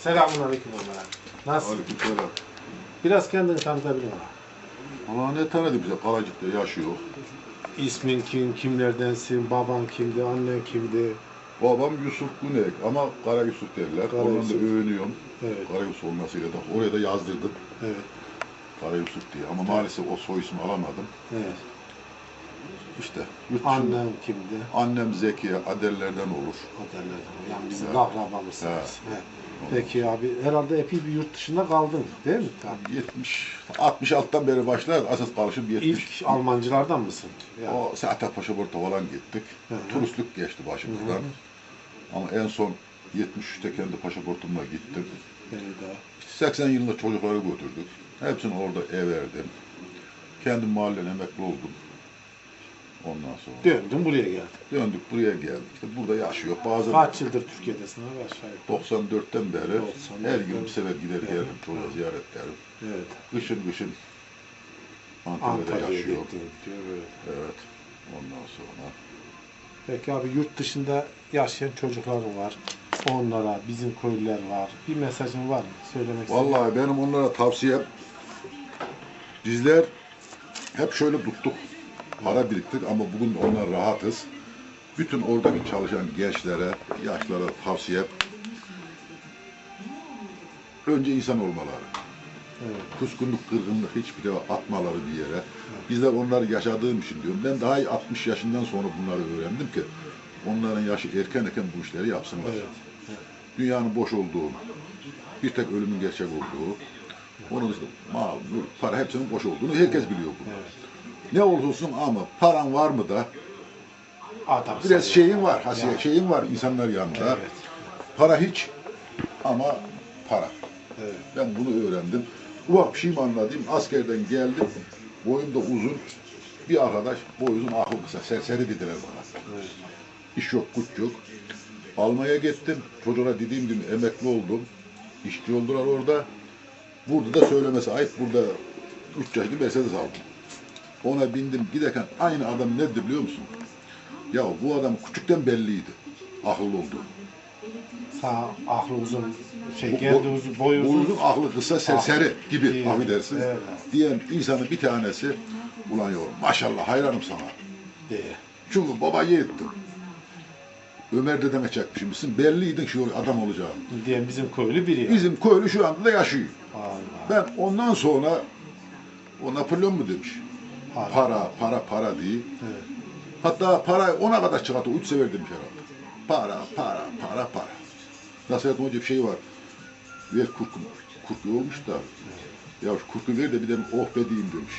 Selamun aleyküm Ömer abi. Nasılsın? Aleykümselam. Biraz kendini tanıtabilir miyim? Allah ne tanıdı bize Karacık'ta yaşıyor. İsmin kim, kimlerdensin, baban kimdi, annen kimdi? Babam Yusuf Günek ama Kara Yusuf derler. Kara Ondan Yusuf. da övünüyorum. Evet, Kara Yusuf olmasıyla da oraya da yazdırdım. evet, Kara Yusuf diye ama maalesef o soy ismi alamadım. evet. İşte yurt dışında Annen kimdi? annem Zekiye Adellerden olur. O derler. Yani bizim Evet. akrabamızsınız. Evet. Evet. Peki abi, herhalde epey bir yurt dışında kaldın değil mi? Tabii. 70, 66'dan beri başlar. Asas kalışım 70. İlk Almancılardan mısın? Yani. O Seyahat Paşaport'a falan gittik. Hı hı. Turistlük geçti başımızdan. Ama en son 73'te kendi pasaportumla gittim. Beni de. 80 yılında çocukları götürdük. Hepsini orada ev verdim. Kendim mahallen emekli oldum. Ondan sonra Döndün buraya geldin. döndük buraya geldik. İşte burada yaşıyor. Bazen Kaç yıldır Türkiye'desin abi aşağı yukarı? 94'ten beri 94'ten her gün bir sefer gider Evet. geldim çocuğa ziyaret ederim. Evet. Kışın kışın Antalya'da Antalya'ya yaşıyor. diyor böyle. Evet. Ondan sonra Peki abi yurt dışında yaşayan çocukların var. Onlara, bizim köylüler var. Bir mesajın var mı? Söylemek istediğin? Vallahi benim onlara tavsiyem bizler hep şöyle tuttuk. Para biriktirdik ama bugün onlar rahatız. Bütün oradaki çalışan gençlere, yaşlara tavsiyem önce insan olmaları. Evet. Kuskunluk, kırgınlık hiçbir de atmaları bir yere. Bizler onları yaşadığım için diyorum. Ben daha iyi 60 yaşından sonra bunları öğrendim ki onların yaşı erken erken bu işleri yapsınlar. Evet. Dünyanın boş olduğunu, bir tek ölümün gerçek olduğu, onun dışında mal, mülk, para hepsinin boş olduğunu herkes biliyor bunu. Evet. Ne olursun ama paran var mı da Adam biraz şeyin var, hasiye, şeyin var insanlar yanında. Evet. Para hiç ama para. Evet. Ben bunu öğrendim. Ufak bir şey mi anladım? Askerden geldim. Boyum da uzun. Bir arkadaş boyunun aklı kısa. Serseri dediler bana. Evet. İş yok, güç yok. Almaya gittim. Çocuğa dediğim gibi emekli oldum. İşçi oldular orada. Burada da söylemesi ayıp. Burada 3 yaşlı Mercedes aldım. Ona bindim giderken aynı adam nedir biliyor musun? Ya bu adam küçükten belliydi. Akıllı olduğu. Sağ aklı uzun, şey geldi uzun, boyu uzun. Boyunun aklı kısa serseri gibi İyi. affedersin. Evet. Diyen insanın bir tanesi ulan yavrum maşallah hayranım sana. diye. Çünkü baba yiğittin. Ömer dedeme çekmişmişsin. Belliydin şu adam olacağını. Diyen bizim köylü biri. ya. Bizim köylü şu anda da yaşıyor. Allah. Ben ondan sonra o Napolyon mu demiş? Para. Para, para, para diye. Evet. Hatta para ona kadar çıkarttı. Üç sever demiş herhalde. Para, para, para, para. Nasihat Hoca bir şey var. Ver kurkum. Kurku olmuş da. Ya şu ver de bir de oh be diyeyim demiş.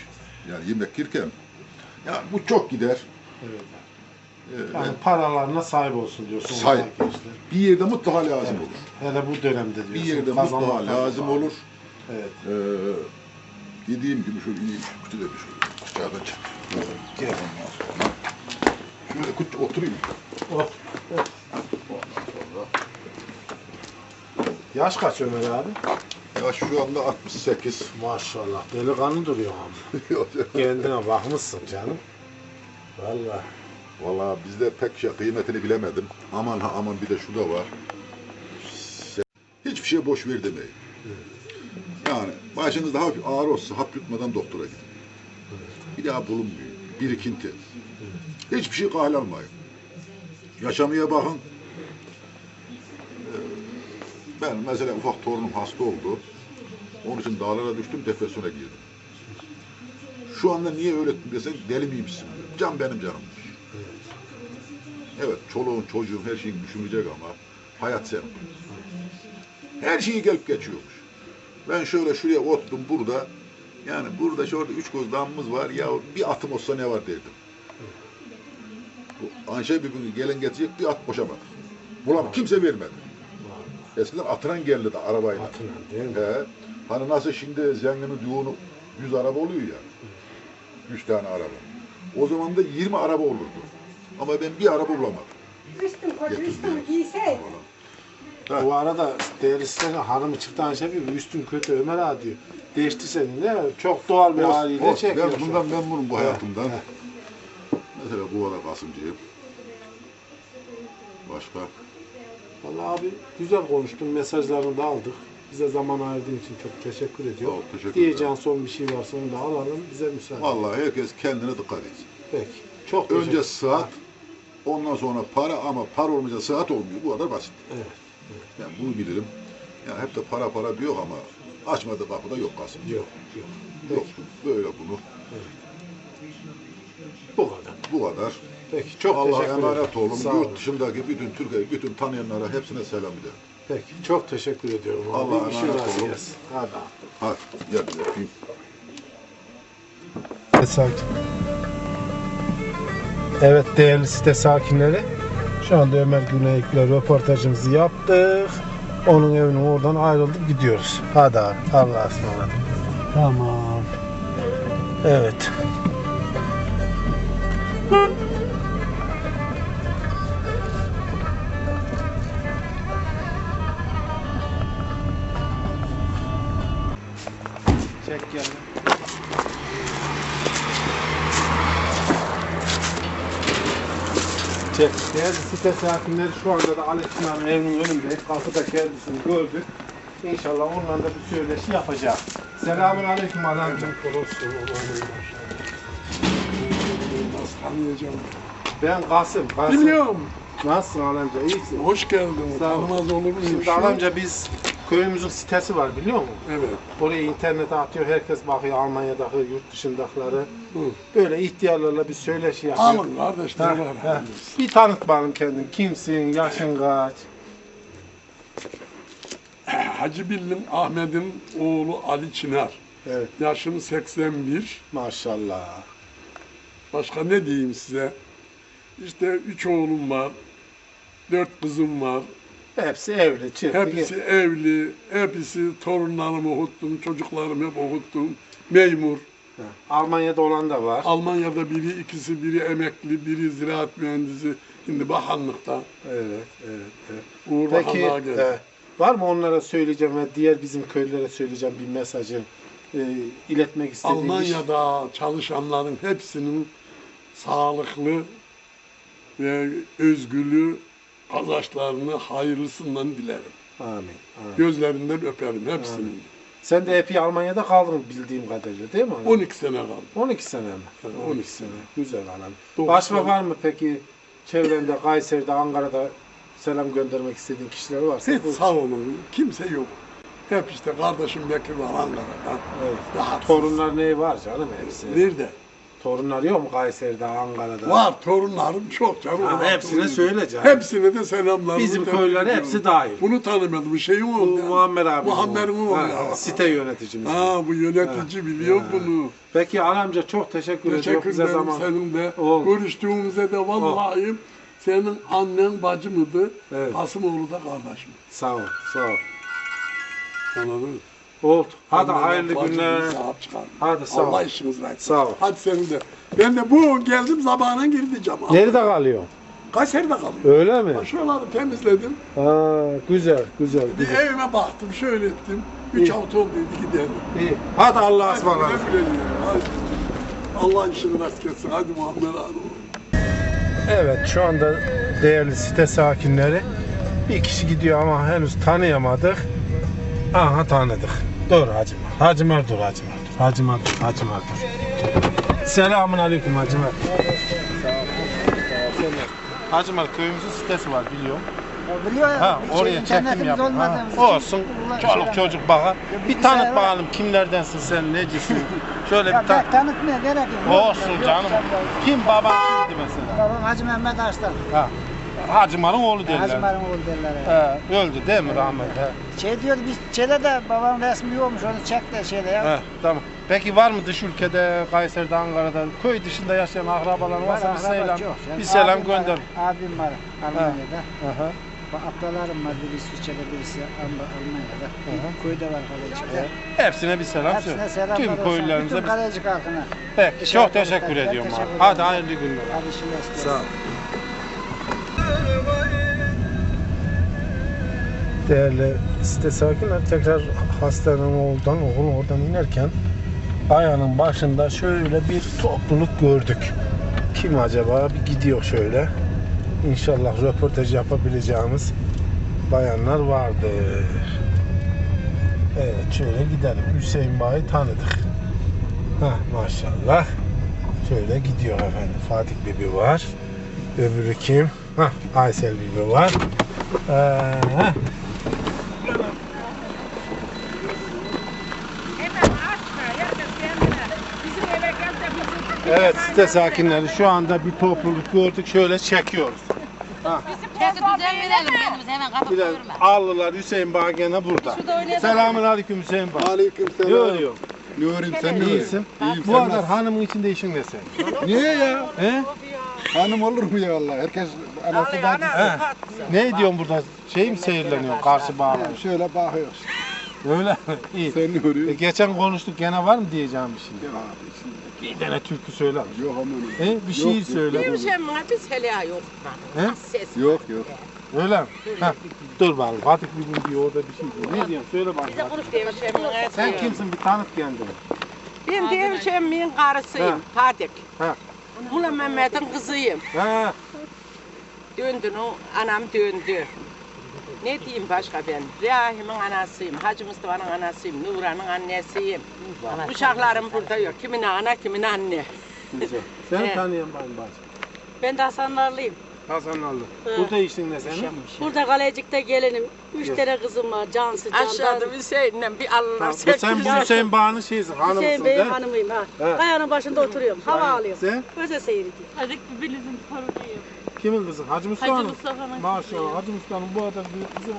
Yani yemek yerken. Ya bu çok gider. Evet. Ee, Yani paralarına sahip olsun diyorsun. Sahip. bir yerde mutlaka lazım Evet. olur. Hele bu dönemde diyorsun. Bir yerde mutlaka lazım olur. Evet. Ee, dediğim gibi şöyle iyi kutu da bir aşağıdan çek. Gel. Ondan sonra şöyle kutu oturayım. Oh. Ondan sonra Yaş kaç Ömer abi? ya şu anda 68. Maşallah delikanlı duruyor ama. Kendine bakmışsın canım. Vallahi. Vallahi bizde pek şey kıymetini bilemedim. Aman ha aman bir de şu da var. Hiçbir şey boş ver demeyin. Yani başınızda hafif ağır olsa hap yutmadan doktora gidin. Bir daha bulunmuyor. Birikinti. Hiçbir şey almayın. Yaşamaya bakın. Ee, Ben mesela ufak torunum hasta oldu. Onun için dağlara düştüm, depresyona girdim. Şu anda niye öyle desen deli miymişsin. Can benim canımmış. Evet, çoluğun, çocuğun, her şeyin düşünecek ama hayat sen. Her şeyi gelip geçiyormuş. Ben şöyle şuraya ottum burada. Yani burada şurada üç göz damımız var. Ya bir atım olsa ne var derdim. Bu Anşe bir gün gelen getirecek bir at boşamadı. Bulam kimse vermedi. Eskiden atıran geldi de arabayla. Atına değil mi? He. Hani nasıl şimdi zenginin düğünü 100 araba oluyor ya. 100 tane araba. O zaman da 20 araba olurdu. Ama ben bir araba bulamadım. Üstüm koca üstümü giyseydin. Bu arada değerli size hanımı çıktı Ayşe bir üstün kötü Ömer ağa diyor. Değişti senin de çok doğal bir haliyle olsun. çekiyor. Ben şu bundan an. memnunum bu hayatımdan. he. Mesela Kuvada Kasımcıyım. Başka? Vallahi abi güzel konuştun. Mesajlarını da aldık. Bize zaman ayırdığın için çok teşekkür ediyorum. Ol, teşekkür Diyeceğin son bir şey varsa onu da alalım. Bize müsaade. Vallahi herkes kendine dikkat etsin. Peki. Çok Önce sıhhat, ondan sonra para ama para olmayınca sıhhat olmuyor. Bu kadar basit. Evet. Yani bunu bilirim. Yani hep de para para diyor ama açmadığı kapıda yok Kasım. Yok. Yok. Yok. Böyle bunu. Bu kadar. Bu kadar. Peki. Çok Allah teşekkür ederim. emanet olun. Sağ olun. Yurt dışındaki bütün Türkiye, bütün tanıyanlara hepsine selam ederim. Peki. Çok teşekkür ediyorum. abi. Allah İşin emanet razı olun. gelsin. Hadi. Hadi gel bir öpeyim. Sakin. Evet değerli site sakinleri. Şu anda Ömer Güneyik'le röportajımızı yaptık. Onun evinin oradan ayrıldık gidiyoruz. Hadi abi Allah'a ısmarladık. Tamam. Evet. Çek geldi. Çek. Değerli site sakinleri şu anda da Ali Çınar'ın evinin önünde. Kapıda kendisini gördük. İnşallah onunla da bir söyleşi yapacağız. Selamun aleyküm adamcım. Nasıl tanıyacağım? Ben Kasım. Kasım. Bilmiyorum. Nasılsın alamca? İyisin. Hoş geldin. Sağ ol. Tanımaz olur muyum? Şimdi alamca biz köyümüzün sitesi var biliyor musun? Evet. Oraya internete atıyor. Herkes bakıyor Almanya'daki, yurt dışındakileri. Hı. Böyle ihtiyarlarla bir söyleşi yapıyor. Alın kardeş. Ha. Bir tanıt bana kendin. Kimsin? Yaşın kaç? Hacı Billim Ahmet'in oğlu Ali Çınar. Evet. Yaşım 81. Maşallah. Başka ne diyeyim size? İşte üç oğlum var. Dört kızım var. Hepsi evli, çiftli. Hepsi evli. Hepsi torunlarımı okuttum. Çocuklarımı hep okuttum. Memur. Ha. Almanya'da olan da var. Almanya'da biri, ikisi biri emekli, biri ziraat mühendisi. Şimdi bakanlıkta. Evet, evet, evet. Uğur Peki, Bakanlığa geldi. e, var mı onlara söyleyeceğim ve diğer bizim köylülere söyleyeceğim bir mesajı e, iletmek istediğin bir şey? Almanya'da çalışanların hepsinin sağlıklı ve özgürlüğü kazançlarını hayırlısından dilerim. Amin. amin. Gözlerinden öperim hepsinin. Sen de epey Almanya'da kaldın bildiğim kadarıyla değil mi? anam? 12 sene kaldı. 12 sene mi? Evet, 12 12 sene. Güzel anam. Başka var mı peki çevrende, Kayseri'de, Ankara'da selam göndermek istediğin kişiler varsa? Hiç sağ olun. Kimse yok. Hep işte kardeşim Bekir var Ankara'da. Evet. Rahatsız. Torunlar neyi var canım hepsi? Nerede? Torunlar yok mu Kayseri'de, Ankara'da? Var torunlarım çok canım. Ha, Var hepsine torunum. söyle canım. Hepsine de selamlar. Bizim köylere hepsi dahil. Bunu tanımadım. Bir şey Bu oldu. Muammer abi. Muammer'in oğlu Ha. Site yöneticimiz. Ha bu yönetici biliyor Ha. bunu. Peki Alamca çok teşekkür ediyorum Teşekkür bize ederim zaman. senin de. Ol. Görüştüğümüzde de vallahi senin annen bacımıdı. Evet. Kasımoğlu da kardeşim. Sağ ol, sağ ol. Anladın mı? Oldu. Hadi hayırlı günler. Sahip çıkar. Hadi sağ ol. Allah işiniz rast. Sağ ol. Hadi senin de. Ben de bu geldim sabahına gireceğim. Nerede kalıyor? Kayseri'de kalıyor. Öyle mi? Şuraları temizledim. Ha, güzel, güzel, Bir güzel. evime baktım. Şöyle ettim. Üç İyi. hafta olduydu gidelim. İyi. Hadi Allah'a ısmarladık. Allah işini rast etsin. Hadi Muhammed abi. Evet, şu anda değerli site sakinleri bir kişi gidiyor ama henüz tanıyamadık. Aha tanıdık. Dur Hacımar. Hacımar dur Hacımar dur. Hacımar dur. Hacımar dur. Selamun aleyküm Hacımar. Hacımar köyümüzün sitesi var biliyorum. Biliyor ya. Ha, şey, oraya çekim yap. Ha, olsun. Çoluk şey- çocuk baka. Ya Bir tanıt bakalım kimlerdensin sen, necisin? Şöyle bir tan pek tanıtmaya gerek yok. Olsun canım. Kim baban kimdi mesela? Babam Hacı Mehmet Arslan. Ha. Hacımar'ın oğlu derler. Hacı Mar'ın oğlu derler. He, öldü değil mi rahmet? He. Şey diyordu biz şeyde de babam resmi yokmuş onu çek de şeyde ya. He, tamam. Peki var mı dış ülkede, Kayseri'de, Ankara'da, köy dışında yaşayan akrabalar varsa bir selam. Yani bir selam abim var, gönder. Abim var Almanya'da. Aha. Ablalarım var birisi İsviçre'de birisi Alm- Almanya'da. Hı. Köyde var Kalecik'te. Hepsine bir selam söyle. Hepsine selamlar Tüm köylülerimize Bütün bir... Kalecik halkına. Peki, çok teşekkür ediyorum teşekkür. Hadi hayırlı günler. Hadi şimdi Sağ ol. Değerli site sakinler tekrar hastanın oğuldan, oğul oradan inerken ayağının başında şöyle bir topluluk gördük. Kim acaba? Bir gidiyor şöyle. İnşallah röportaj yapabileceğimiz bayanlar vardır. Evet şöyle gidelim. Hüseyin Bağ'ı tanıdık. Hah maşallah. Şöyle gidiyor efendim. Fatih Bibi var. Öbürü kim? Hah Aysel Bibi var. Ee. Evet site sakinleri şu anda bir topluluk gördük şöyle çekiyoruz. Kendi düzen verelim kendimiz hemen kapı. Allılar Hüseyin Bağ gene burada. Selamun aleyküm Hüseyin Bağ. Aleyküm Ne selam. oluyor? Ne öreyim sen ne İyisin. İyiyim Bu kadar hanımın içinde işin ne sen? Niye ya? He? Hanım olur mu ya Allah? Herkes anası bacısı. He? Ne diyorsun burada? Şey mi seyirleniyor karşı bağlar? Şöyle bakıyoruz. Öyle mi? İyi. Sen ne E, geçen konuştuk gene var mı diyeceğim bir şey? Ya abi, şimdi Bir tane türkü söyler. Yok aman. He? Bir şey söyle. Hemşem biz hele yok. He? Ses. Yok yok. Öyle mi? Heh. Dur bakalım. Fatih bir gün diyor orada bir şey diyor. Ne diyorsun? Söyle bakalım. Hemşem Sen kimsin? Bir tanıt kendini. Ben de hemşemin karısıyım. Fatih. Ha. Mula Mehmet'in kızıyım. Ha. Döndün o anam döndü. Ne diyeyim başka ben? Rahim'in anasıyım, Hacı Mustafa'nın anasıyım, Nuran'ın annesiyim. Uşaklarım burada yok. Kimin ana, kimin anne. Güzel. Seni Evet. tanıyan ben bacım. Ben de Hasanlarlıyım. Hasan Allı. Burada işin ne senin? Burada Kalecik'te gelinim. Üç tane kızım var. Cansı, Candan. Aşağıda Hüseyin'le bir Allah Tamam, bu sen bu Hüseyin Bağ'ın şeysin, hanımısın Hüseyin Bey'in değil mi? hanımıyım ha. Evet. Kayanın başında oturuyorum. Hava alıyorum. Sen Öze seyrediyorum. Hadi Bibiliz'in torunuyum. Kimin kızı? Hacı Mustafa'nın. Hacı Mustafa'nın Maşallah Hacı Mustafa'nın bu kadar büyük kızı mı?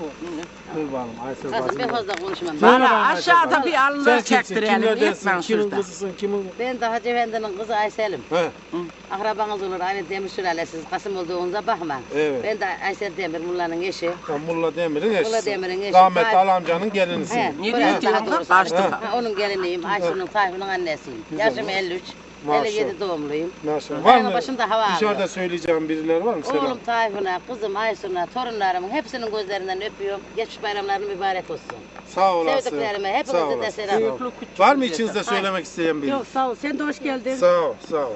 Dur bakalım Aysel Kızım ben bacım. fazla konuşmam. Söyle Bana bakalım Aysel aşağıda bacım. bir Sen kimsin? çektirelim. Kimlerdensin? Yetmem Kimin şurada. kızısın? Kimin? Ben de Hacı Efendi'nin kızı Aysel'im. He. Akrabanız olur aynı Demir sülalesiz. Kasım olduğunuza bakma. Evet. Ben de Aysel Demir Mulla'nın eşi. Sen Mulla Demir'in eşisin. Mulla Demir'in eşi. Rahmetli Tayyip- Ali amcanın gelinisin. He, Ne burası diyorsun? daha doğrusu. Ha, onun geliniyim. Ayşe'nin Tayfun'un annesiyim. Yaşım 53. Maşallah. 57 doğumluyum. Maşallah. Var mı? başında hava Dışarıda alıyor. söyleyeceğim birileri var mı? Selam. Oğlum Tayfun'a, kızım Aysun'a, torunlarımın hepsinin gözlerinden öpüyorum. Geçmiş bayramların mübarek olsun. Sağ olasın. Sevdiklerime hepinize de selam. Var mı içinizde söylemek isteyen biri? Yok sağ ol. Sen de hoş geldin. Sağ ol, sağ ol.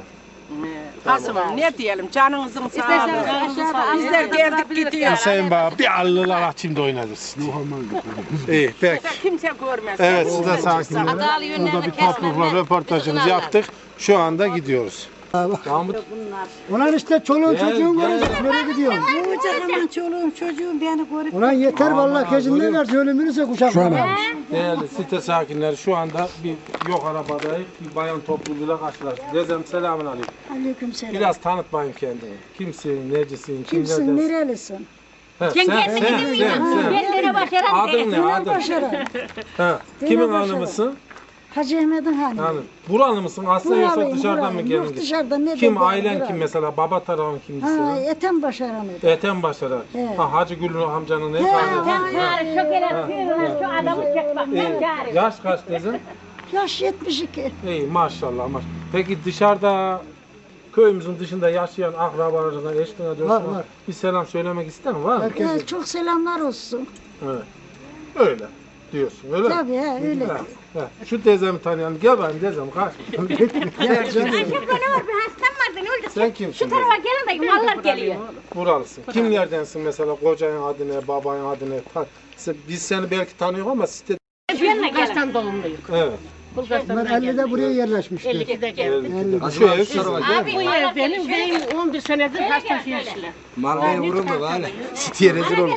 Kasım'ım ne diyelim canınızın sağlığı. Bizler geldik gidiyoruz. Hüseyin Baba bir allılar açayım da oynadırsın. İyi peki. Kimse görmez. Evet siz de sakin olun. Burada bir toplulukla röportajımızı yaptık. Şu anda gidiyoruz. Mahmut Ulan işte çoluğun Gel, çocuğun var. Nereye gidiyorsun? Olacak aman çoluğum çocuğum beni görüp Ulan yeter vallahi kezinden ver ölümünüze kuşaklar. değerli site sakinleri şu anda bir yok arabadayız. Bir bayan topluluğuyla karşılaştık. Dedem selamun aleyküm. aleyküm selam. Biraz tanıt bakayım kendini. Kimsin, necisin, Kimsin, kimlerdensin? nerelisin? He, sen, sen, sen, sen. Adın ne adın? Ha, kimin hanımısın? Hacı Ahmet'in hanımı. Yani buralı mısın? Aslen yoksa Buralıyım, dışarıdan mı buralıyım. Yok geldin? dışarıdan ne Kim ailen buralı. kim mesela? Baba tarafın kimdi Ha, senin? eten başaranı. Eten başlara. He. Ha, Hacı Gülün amcanın ne? Kardeşi? he, Şu adamı çek bak. İyi. Yaş kaç dedin? Yaş 72. İyi maşallah maşallah. Peki dışarıda köyümüzün dışında yaşayan akrabalarına, eşliğine, dostuna var. bir selam söylemek ister mi? Var mı? Ee, çok selamlar olsun. Evet. Öyle diyorsun öyle mi? Tabii he, öyle. Ha, ha. Şu teyzemi tanıyan gel ben teyzem kaç. Gel canım. Sen kimsin? Şu tarafa gelin de mallar geliyor. Buralısın. Kimlerdensin mesela kocanın adı ne, babanın adı ne? Ta- se- Biz seni belki tanıyoruz ama site... Kaçtan doğumluyum. Evet. Bunlar 50'de buraya yerleşmişler. 52'de geldim. 50'de. Şu ev sizin. Bu ev benim beyim 11 senedir hasta yaşlı. Mal vurur mu böyle? Siteye rezil olur.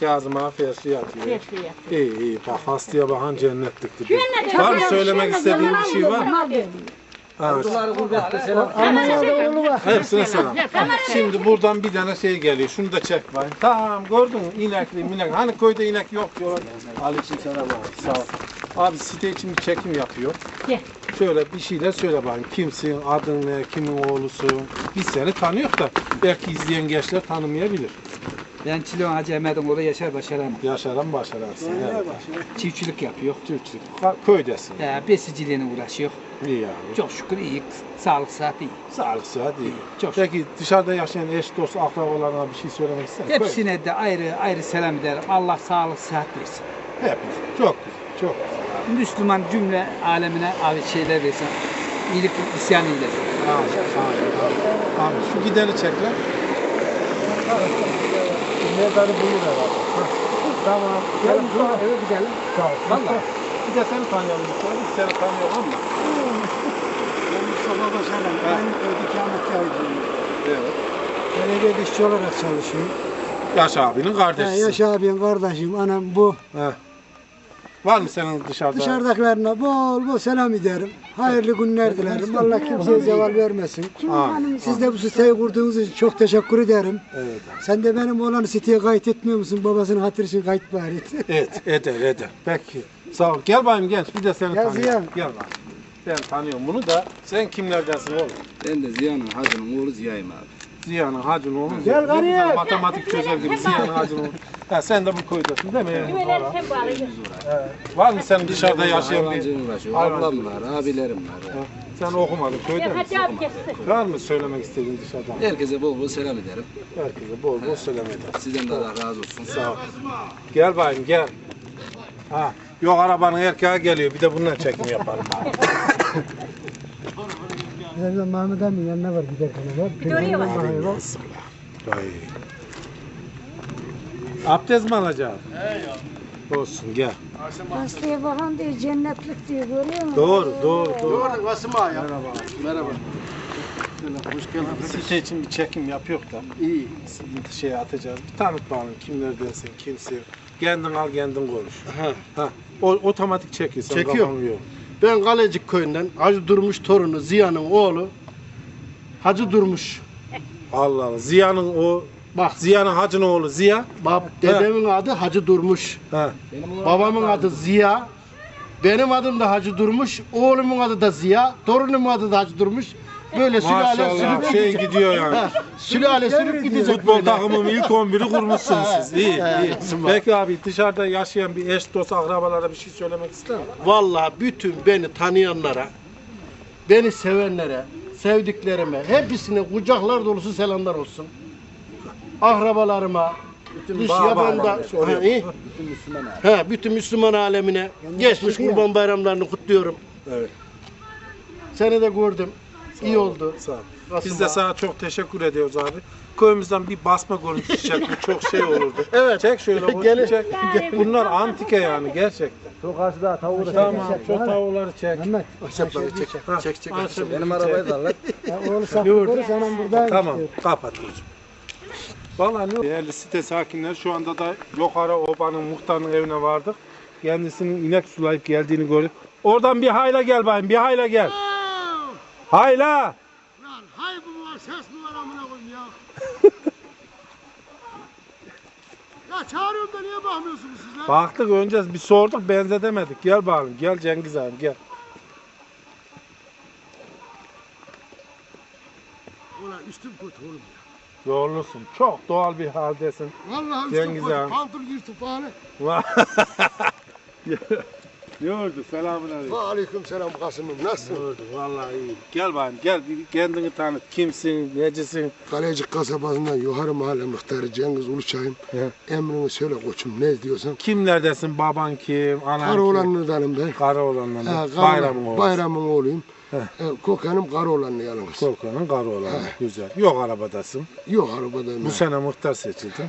Kazım afiyet yatıyor. İyi iyi bak hastaya bakan cennetlik diyor. Var mı söylemek istediğin bir şey var mı? Evet. Almanya'da oğlu var. Hepsine selam. Şimdi buradan bir tane şey geliyor. Şunu da çek bakayım. Tamam gördün mü? İnekli minek. Hani köyde inek yok diyorlar. Aleyküm selam abi. Sağ ol. Abi site için bir çekim yapıyor. Gel. Şöyle bir şeyler söyle bakayım. Kimsin, adın ne, kimin oğlusun? Biz seni tanıyor da belki izleyen gençler tanımayabilir. Ben Çilon Hacı Ahmet'in oğlu Yaşar Başaran. Yaşaran başararsın. Evet. Çiftçilik yapıyor. Türkçülük. Ha, Köydesin. Ya, besiciliğine uğraşıyor. İyi abi. Çok şükür iyi. Sağlık sıhhat iyi. Sağlık sıhhat iyi. Çok Peki dışarıda yaşayan eş, dost, akrabalarına bir şey söylemek ister misin? Hepsine de ayrı ayrı selam ederim. Allah sağlık sıhhat versin. Hepiniz. Çok güzel. Çok güzel. Müslüman cümle alemine abi şeyler versin. iyilik isyan eylesin. Abi, abi, abi şu gideni çek lan. Mezarı buyur herhalde. Tamam. Gel şu eve gidelim. Tamam. Vallahi. Bir de seni tanıyalım. Biz seni tanıyoruz ama. Ben Mustafa Başaran. Ben ikametgahıyım. Evet. Belediye işçi olarak çalışıyorum. Yaş abinin kardeşisin. Yaş abim, kardeşim, anam bu. Heh. Var mı senin dışarıda? Dışarıdakilerine bol bol selam ederim. Hayırlı günler dilerim. Allah kimseye zeval vermesin. Amin. Siz de bu siteyi kurduğunuz için çok teşekkür ederim. Evet. Sen de benim oğlanı siteye kayıt etmiyor musun? Babasının hatırı için kayıt bari. Et, eder, eder. Peki. Sağ ol. Gel bayım genç. Bir de seni Gel tanıyorum. Ziya. Gel bayım. Ben tanıyorum bunu da. Sen kimlerdensin oğlum? Ben de Ziya'nın hacının oğlu Ziya'yım abi. Ziya'nın hacın oğlu. Gel gariye. Matematik çözer gibi Ziya'nın hacın oğlu. Ha, sen de bu köydasın değil mi? Evet. Var mı senin dışarıda yaşayan uğraşıyor. Hayvancılık. Ablam var, abilerim var. Sen okumadın köyde misin? Var mı söylemek istediğin dışarıdan? Herkese bol bol selam ederim. Herkese bol bol selam eder. Sizden de Allah razı olsun. Sağ ol. Gel bayım gel. Ha, yok arabanın erkeği geliyor. Bir de bununla çekim yapalım. Birazdan Mahmut Emin yanına var giderken var. Görüyor musun? Abdest mi alacaksın? Olsun gel. Hastaya bakan diyor cennetlik diyor görüyor musun? Doğru doğru doğru. Vasım ağa ya. Merhaba. Site için bir çekim yapıyor da. İyi. Şey atacağız. Bir tanıt bakalım kimlerdensin, kimsin. Kendin al kendin konuş. Ha. Ha. O, otomatik çekiyorsun. Çekiyor. kafan yok. Ben Kalecik köyünden Hacı Durmuş torunu Ziya'nın oğlu Hacı Durmuş. Allah Allah. Ziya'nın o Bak Ziya'nın hacının oğlu Ziya. bab, dedemin adı Hacı Durmuş. Ha. Babamın adı Ziya. Benim adım da Hacı Durmuş. Oğlumun adı da Ziya. Torunumun adı da Hacı Durmuş. Böyle sülale Maşallah sürüp şey gidiyor yani. Sülale sürüp gidecek Futbol böyle. takımının ilk 11'i kurmuşsunuz siz. İyi, iyi. Peki abi dışarıda yaşayan bir eş, dost, akrabalara bir şey söylemek ister misin? Vallahi bütün beni tanıyanlara, beni sevenlere, sevdiklerime, hepsine kucaklar dolusu selamlar olsun. Akrabalarıma, dış bağ- yabanda, ha, iyi. Ha, bütün Müslüman alemine geçmiş kurban bayramlarını kutluyorum. Evet. Seni de gördüm. İyi oldu. Sağ ol. Biz de sana çok teşekkür ediyoruz abi. Köyümüzden bir basma görüntüsü çekme çok şey olurdu. Evet. Çek şöyle Gelin. çek. Bunlar antike yani gerçekten. Şu karşıda tavuğu Tamam şu tavukları çek. Mehmet. Ahşapları çek. Ha, Çek çek. ahşap Benim çek. arabayı da lan. Ya oğlu saklı senin burada. Tamam kapat kızım. Vallahi ne değerli site sakinleri şu anda da Yokarı Oba'nın muhtarının evine vardık. Kendisinin inek sulayıp geldiğini görüp oradan bir hayla gel bayım bir hayla gel. Hayla. Hay bu var ses mi var amına koyayım ya? ya çağırıyorum da niye bakmıyorsunuz siz lan? Baktık önce bir sorduk benzetemedik. Gel bakalım gel Cengiz abi gel. Ulan üstüm kötü oğlum ya. Yorulusun. Çok doğal bir haldesin. Vallahi Cengiz kötü. abi. Pantol yırtık bari. ne oldu? Selamun aleyküm. Aleyküm selam Kasım'ım. Nasılsın? Ne oldu? Vallahi iyi. Gel bakayım gel kendini tanıt. Kimsin? Necisin? Kalecik kasabasından yukarı mahalle muhtarı Cengiz Uluçay'ım. Emrini söyle koçum ne diyorsan. Kimlerdesin? Baban kim? Anan Kara kim? olanlardanım ben. Kara olanlar. Ha, Kara- Bayramın oğlu. Bayramın oğluyum. He. E, Kokanım kara olanı yalnız. Korkanın kara olanı. Güzel. Yok arabadasın. Yok arabadayım. Bu sene muhtar seçildin.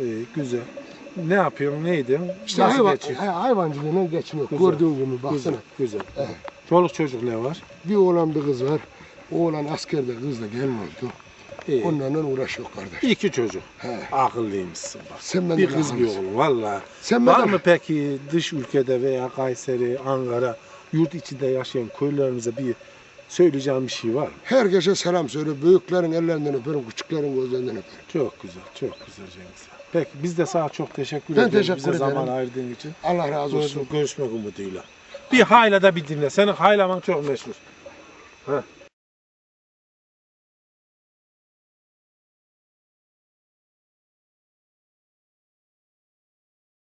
İyi, güzel. Ne yapıyorsun? Neydin? İşte Nasıl hayvan, geçiyor? he, hayvancılığına geçmiyor. Güzel. Gördüğün gibi baksana. Güzel. Güzel. Çoluk çocuk ne var? Bir oğlan bir kız var. Oğlan askerde kızla gelmezdi. İyi. Onlarla uğraşıyor kardeş. İki çocuk. He. Akıllıymışsın bak. Sen benden Bir kız bir akıllısın. oğlum valla. Sen Var benden- mı peki dış ülkede veya Kayseri, Ankara, yurt içinde yaşayan köylerimize bir söyleyeceğim bir şey var mı? Herkese selam söyle. Büyüklerin ellerinden öperim, küçüklerin gözlerinden öperim. Çok güzel, çok güzel Cengiz. Peki biz de sana çok teşekkür Ben ediyoruz teşekkür bize ederim. zaman ayırdığın için. Allah razı olsun. Görüşmek, umuduyla. Bir hayla da bir dinle. Senin haylaman çok meşhur. Heh.